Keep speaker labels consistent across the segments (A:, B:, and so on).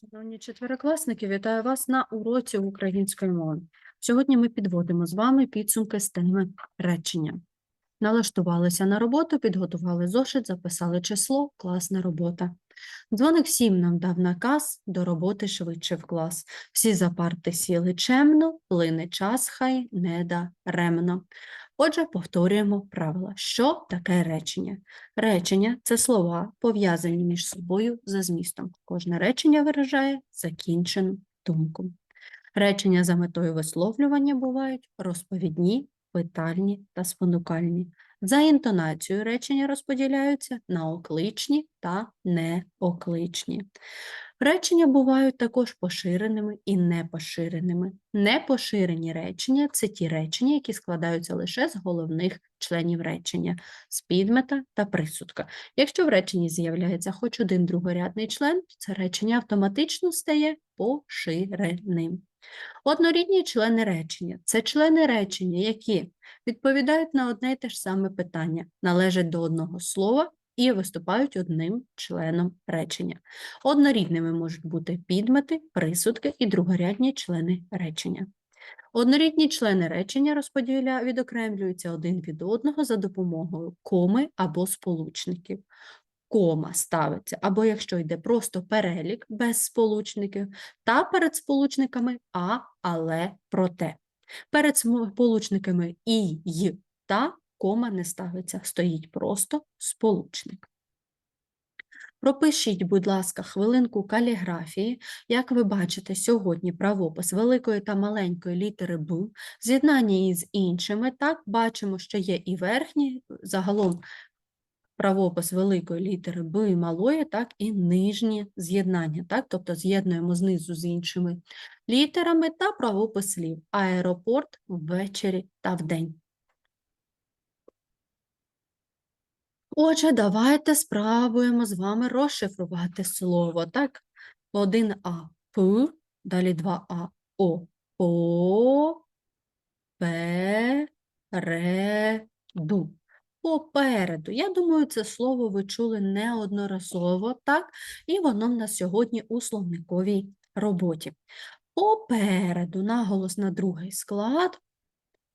A: Шановні четверокласники, вітаю вас на уроці української мови. Сьогодні ми підводимо з вами підсумки з теми речення. Налаштувалися на роботу, підготували зошит, записали число, класна робота. Дзвоник всім нам дав наказ до роботи швидше в клас. Всі за парти сіли чемно, плине час хай не даремно. Отже, повторюємо правила. Що таке речення? Речення це слова, пов'язані між собою за змістом. Кожне речення виражає закінчену думку. Речення за метою висловлювання бувають розповідні, питальні та спонукальні. За інтонацією речення розподіляються на окличні та неокличні. Речення бувають також поширеними і непоширеними. Непоширені речення це ті речення, які складаються лише з головних членів речення, з підмета та присудка. Якщо в реченні з'являється хоч один другорядний член, це речення автоматично стає поширеним. Однорідні члени речення це члени речення, які відповідають на одне й те ж саме питання, належать до одного слова і виступають одним членом речення. Однорідними можуть бути підмети, присудки і другорядні члени речення. Однорідні члени речення розподіля відокремлюються один від одного за допомогою коми або сполучників. Кома ставиться, або якщо йде просто перелік без сполучників, та перед сполучниками а, але, проте. Перед сполучниками і, й та кома не ставиться, стоїть просто сполучник. Пропишіть, будь ласка, хвилинку каліграфії. Як ви бачите, сьогодні правопис великої та маленької літери Б, з'єднання із іншими, так, бачимо, що є і верхні, загалом правопис великої літери Б і малої, так, і нижні з'єднання, так, тобто з'єднуємо знизу з іншими літерами та правопис слів аеропорт ввечері та вдень. Отже, давайте спробуємо з вами розшифрувати слово. Так, 1А П, далі 2А О, По, Пе, Ре, Ду. Попереду. Я думаю, це слово ви чули неодноразово, так? І воно в нас сьогодні у словниковій роботі. Попереду наголос на другий склад.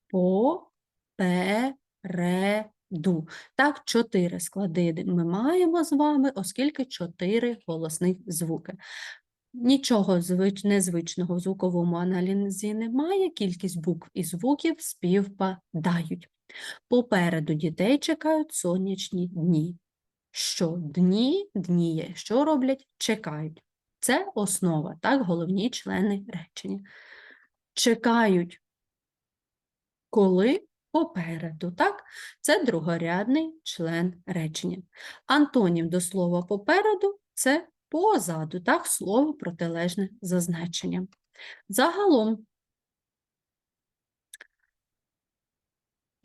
A: Попереду. Так, чотири склади ми маємо з вами, оскільки чотири голосних звуки. Нічого звич... незвичного в звуковому аналізі немає, кількість букв і звуків співпадають. Попереду дітей чекають сонячні дні. Що дні дніє, що роблять? Чекають. Це основа, так, головні члени речення. Чекають, коли попереду, так? Це другорядний член речення. Антонім до слова попереду це позаду, так, слово протилежне за значенням. Загалом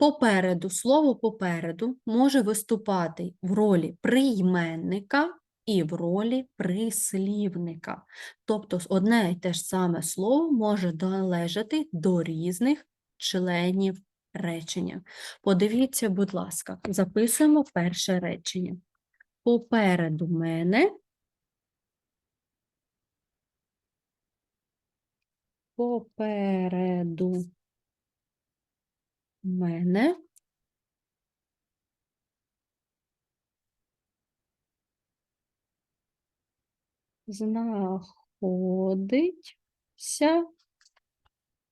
A: Попереду, слово попереду може виступати в ролі прийменника і в ролі прислівника. Тобто одне і те ж саме слово може належати до різних членів речення. Подивіться, будь ласка, записуємо перше речення. Попереду мене попереду мене. Знаходиться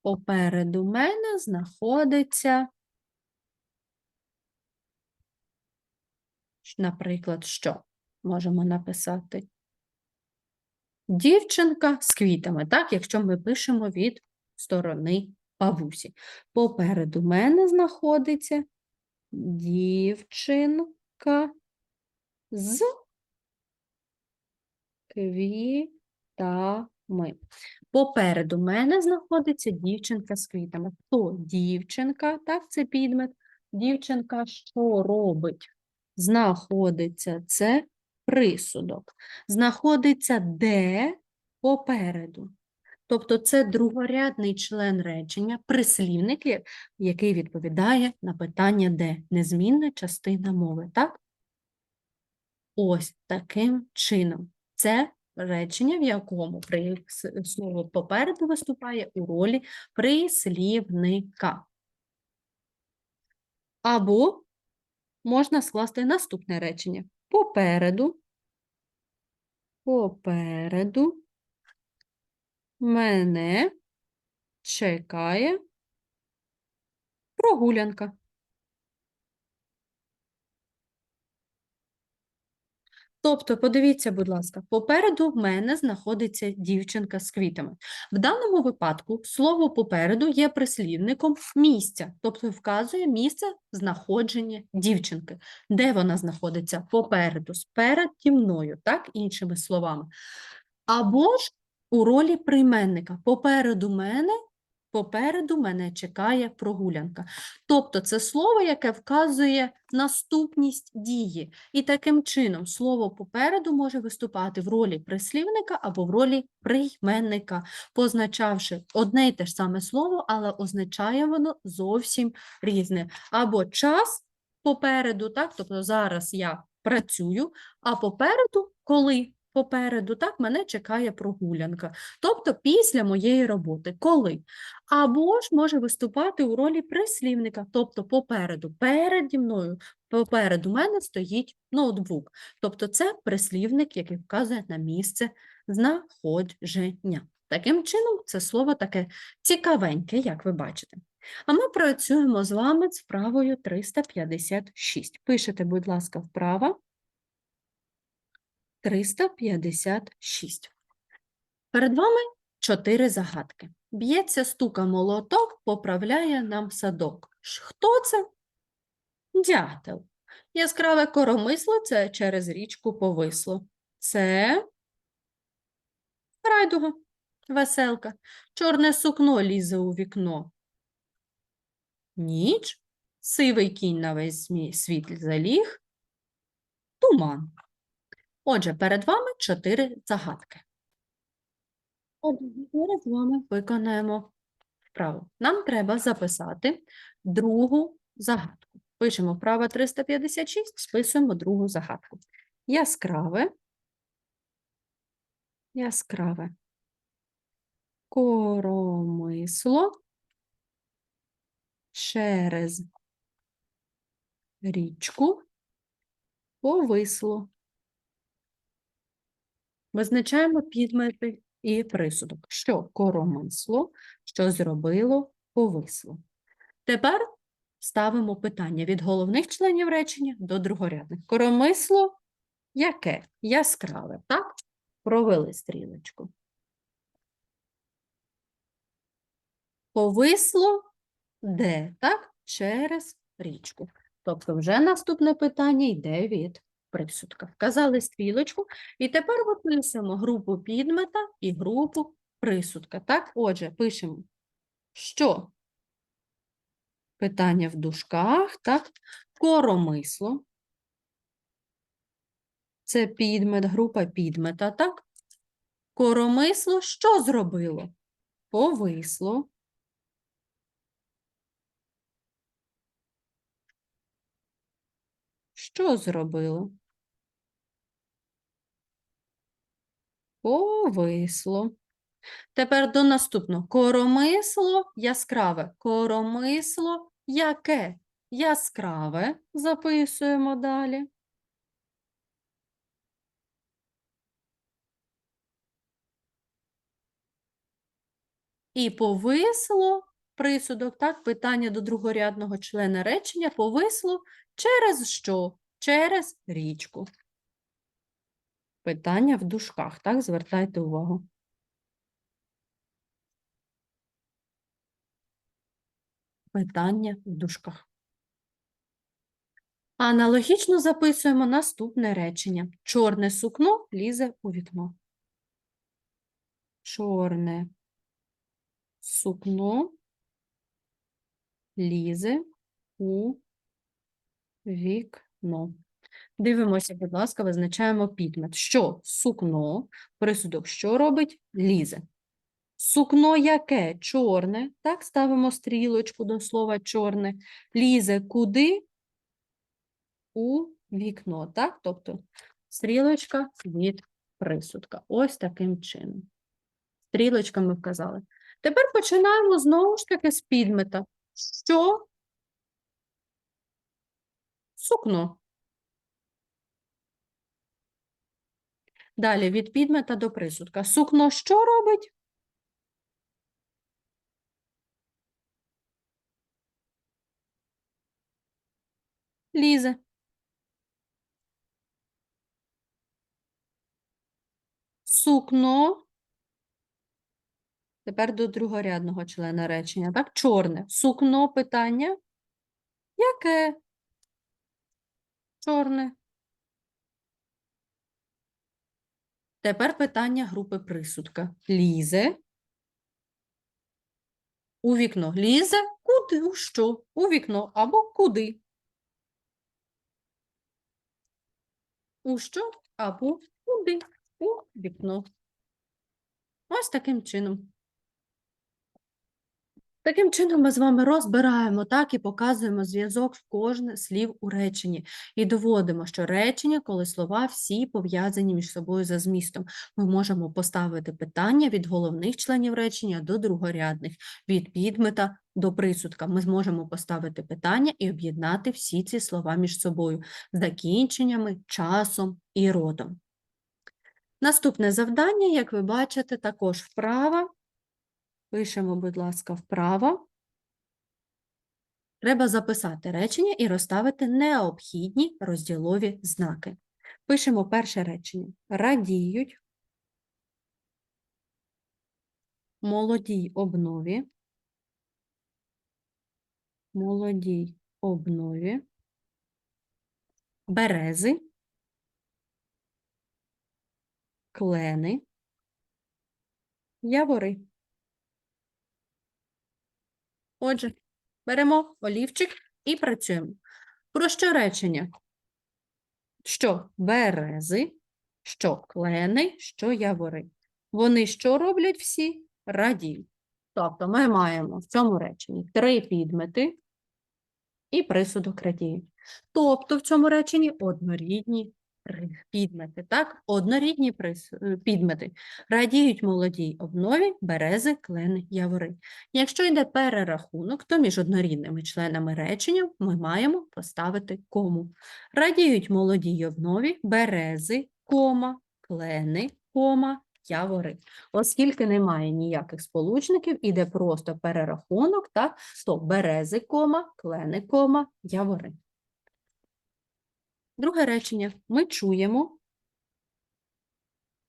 A: попереду мене знаходиться, наприклад, що? Можемо написати? Дівчинка з квітами, так, якщо ми пишемо від сторони бабусі. Попереду мене знаходиться дівчинка з квітами. Попереду мене знаходиться дівчинка з квітами. Хто дівчинка? Так, це підмет. Дівчинка що робить? Знаходиться це присудок. Знаходиться де попереду. Тобто це другорядний член речення, прислівник, який відповідає на питання де, незмінна частина мови, так? Ось таким чином. Це речення, в якому слово попереду виступає у ролі прислівника. Або можна скласти наступне речення. Попереду, попереду мене чекає прогулянка. Тобто, подивіться, будь ласка, попереду в мене знаходиться дівчинка з квітами. В даному випадку слово попереду є прислівником місця, тобто вказує місце знаходження дівчинки. Де вона знаходиться? Попереду, спереді мною, так, іншими словами. Або ж у ролі прийменника. Попереду мене, попереду мене чекає прогулянка. Тобто це слово, яке вказує наступність дії. І таким чином слово попереду може виступати в ролі прислівника або в ролі прийменника, позначавши одне й те ж саме слово, але означає воно зовсім різне. Або час попереду, так, тобто зараз я працюю, а попереду, коли попереду, так, мене чекає прогулянка. Тобто після моєї роботи, коли. Або ж може виступати у ролі прислівника, тобто попереду, переді мною, попереду мене стоїть ноутбук. Тобто це прислівник, який вказує на місце знаходження. Таким чином, це слово таке цікавеньке, як ви бачите. А ми працюємо з вами з вправою 356. Пишете, будь ласка, вправа 356. Перед вами чотири загадки. Б'ється стука молоток, поправляє нам садок. Хто це? Дятел. Яскраве коромисло це через річку повисло. Це райдуга, веселка. Чорне сукно лізе у вікно. Ніч, сивий кінь на весь світ заліг. Туман. Отже, перед вами чотири загадки. Отже, зараз з вами виконаємо вправу. Нам треба записати другу загадку. Пишемо вправа 356, списуємо другу загадку. Яскраве, яскраве коромисло через річку повисло. Визначаємо підмети і присудок. Що коромисло, що зробило, повисло. Тепер ставимо питання від головних членів речення до другорядних. Коромисло яке? Яскраве, так? Провели стрілочку. Повисло де, так? Через річку. Тобто вже наступне питання йде від присудка. Вказали стрілочку, і тепер виписуємо групу підмета і групу присудка. Так, отже, пишемо, що питання в дужках, так, коромисло. Це підмет, група підмета, так? Коромисло що зробило? Повисло. Що зробило? Повисло. Тепер до наступного. Коромисло яскраве. Коромисло яке? Яскраве. Записуємо далі. І повисло присудок, так, питання до другорядного члена речення повисло через що? Через річку. Питання в дужках, так, звертайте увагу. Питання в дужках. Аналогічно записуємо наступне речення. Чорне сукно лізе у вікно. Чорне сукно лізе у вікно. Дивимося, будь ласка, визначаємо підмет. Що? Сукно, присудок, що робить? Лізе. Сукно яке? Чорне. Так, ставимо стрілочку до слова чорне. Лізе куди? У вікно, так? Тобто стрілочка від присудка. Ось таким чином. Стрілочками вказали. Тепер починаємо знову ж таки з підмета. Що? Сукно. Далі від підмета до присудка. Сукно що робить? Лізе. Сукно. Тепер до другорядного члена речення. Так, чорне. Сукно питання. Яке? Чорне. Тепер питання групи присудка. Лізе. У вікно. Лізе куди? У що? У вікно або куди? У що або куди? У вікно. Ось таким чином. Таким чином ми з вами розбираємо так і показуємо зв'язок в кожне слів у реченні. І доводимо, що речення, коли слова всі пов'язані між собою за змістом. Ми можемо поставити питання від головних членів речення до другорядних, від підмета до присудка. Ми зможемо поставити питання і об'єднати всі ці слова між собою закінченнями, часом і родом. Наступне завдання, як ви бачите, також вправа. Пишемо, будь ласка, вправо. Треба записати речення і розставити необхідні розділові знаки. Пишемо перше речення. Радіють молодій обнові. Молодій обнові. Берези. Клени. Явори. Отже, беремо олівчик і працюємо. Про що речення? Що берези, що клени, що явори. Вони що роблять всі? Радіють. Тобто ми маємо в цьому реченні три підмети і присудок радіють. Тобто в цьому реченні однорідні підмети, так? Однорідні е, підмети. Радіють молодій обнові, берези, клени, явори. Якщо йде перерахунок, то між однорідними членами речення ми маємо поставити кому. Радіють молодій обнові, берези, кома, клени, кома, явори. Оскільки немає ніяких сполучників, іде просто перерахунок, так, то берези, кома, клени, кома, явори. Друге речення. Ми чуємо.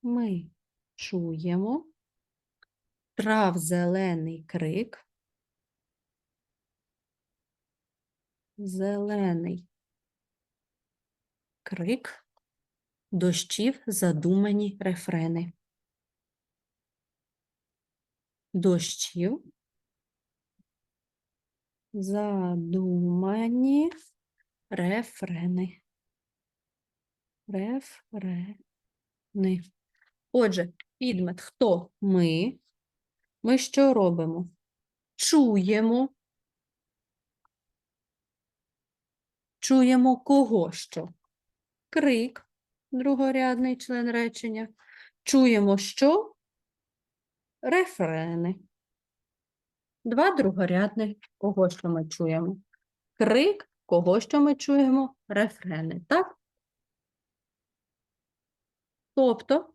A: Ми чуємо трав зелений крик. Зелений крик дощів задумані рефрени. Дощів задумані рефрени. Рефрени. Отже, підмет хто? Ми. Ми що робимо? Чуємо. Чуємо кого що? Крик, другорядний член речення. Чуємо що? Рефрени. Два другорядних, кого що ми чуємо? Крик, кого що ми чуємо? Рефрени. Так? Тобто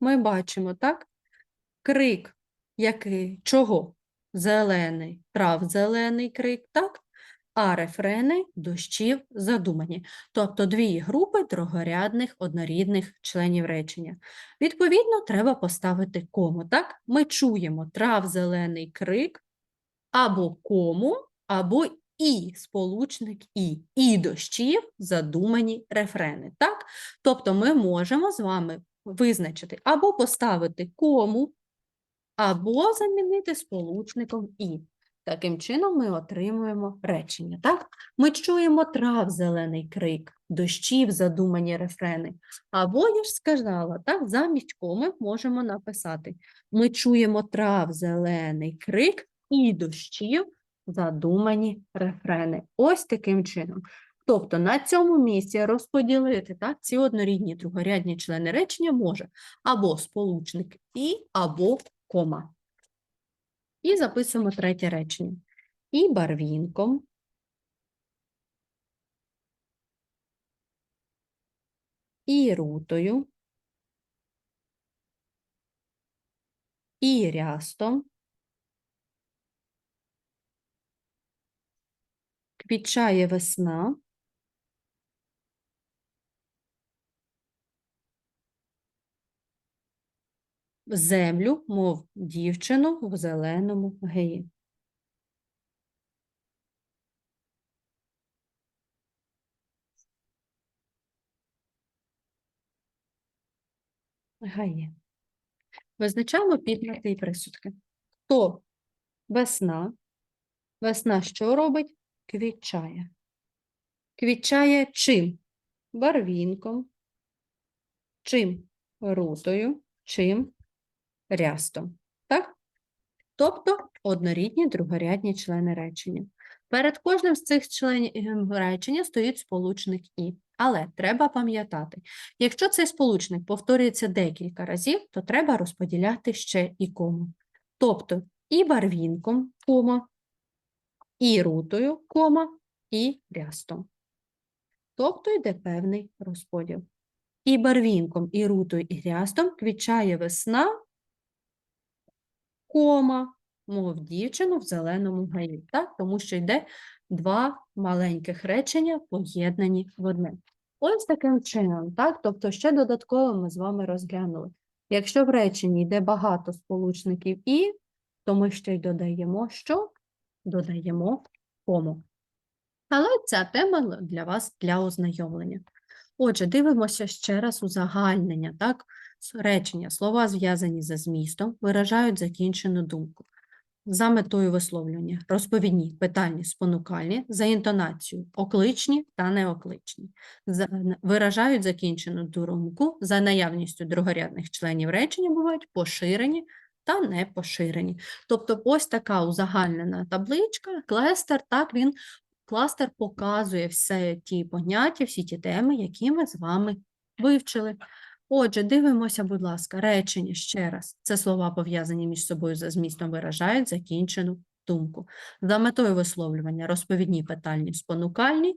A: ми бачимо, так? Крик, який, чого? Зелений, трав зелений крик, так? А рефрени дощів задумані. Тобто дві групи другорядних однорідних членів речення. Відповідно, треба поставити кому, так? Ми чуємо трав зелений крик або кому, або і сполучник і. І дощів задумані рефрени, так? Тобто ми можемо з вами визначити або поставити кому, або замінити сполучником і. Таким чином ми отримуємо речення. Так? Ми чуємо трав зелений крик, дощів задумані рефрени. Або, я ж сказала, так, замість коми можемо написати. Ми чуємо трав зелений крик і дощів задумані рефрени. Ось таким чином. Тобто на цьому місці розподілити так, ці однорідні другорядні члени речення може або сполучник і, або кома. І записуємо третє речення. І барвінком і рутою, і рястом квітчає весна землю, мов дівчину в зеленому геї. Гаї. Визначаємо підмети і присудки. Хто весна? Весна що робить? Квітчає. Квітчає чим? Барвінком, чим? Рутою, чим? Рястом. Так? Тобто однорідні другорядні члени речення. Перед кожним з цих членів ем, речення стоїть сполучник і. Але треба пам'ятати, якщо цей сполучник повторюється декілька разів, то треба розподіляти ще і кому. Тобто і барвінком, кома, і рутою, кома, і рястом. Тобто йде певний розподіл. І барвінком, і рутою, і рястом квітчає весна, кома, мов дівчину в зеленому гаї, так? тому що йде два маленьких речення, поєднані в одне. Ось таким чином, так? тобто ще додатково ми з вами розглянули. Якщо в реченні йде багато сполучників і, то ми ще й додаємо що? Додаємо кому. Але ця тема для вас для ознайомлення. Отже, дивимося ще раз узагальнення, так? Речення, слова зв'язані за змістом, виражають закінчену думку. За метою висловлювання розповідні, питальні, спонукальні, за інтонацією окличні та неокличні. За- Виражають закінчену думку, за наявністю другорядних членів речення бувають поширені та непоширені. Тобто ось така узагальнена табличка, клестер, так він кластер показує все ті поняття, всі ті теми, які ми з вами вивчили. Отже, дивимося, будь ласка, речення ще раз. Це слова пов'язані між собою за змістом виражають закінчену думку. За метою висловлювання розповідні питальні спонукальні,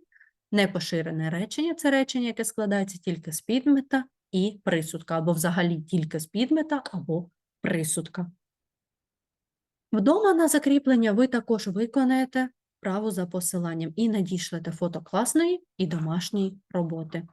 A: непоширене речення це речення, яке складається тільки з підмета і присудка, або взагалі тільки з підмета або присудка. Вдома на закріплення ви також виконаєте право за посиланням і надішлете фото класної і домашньої роботи.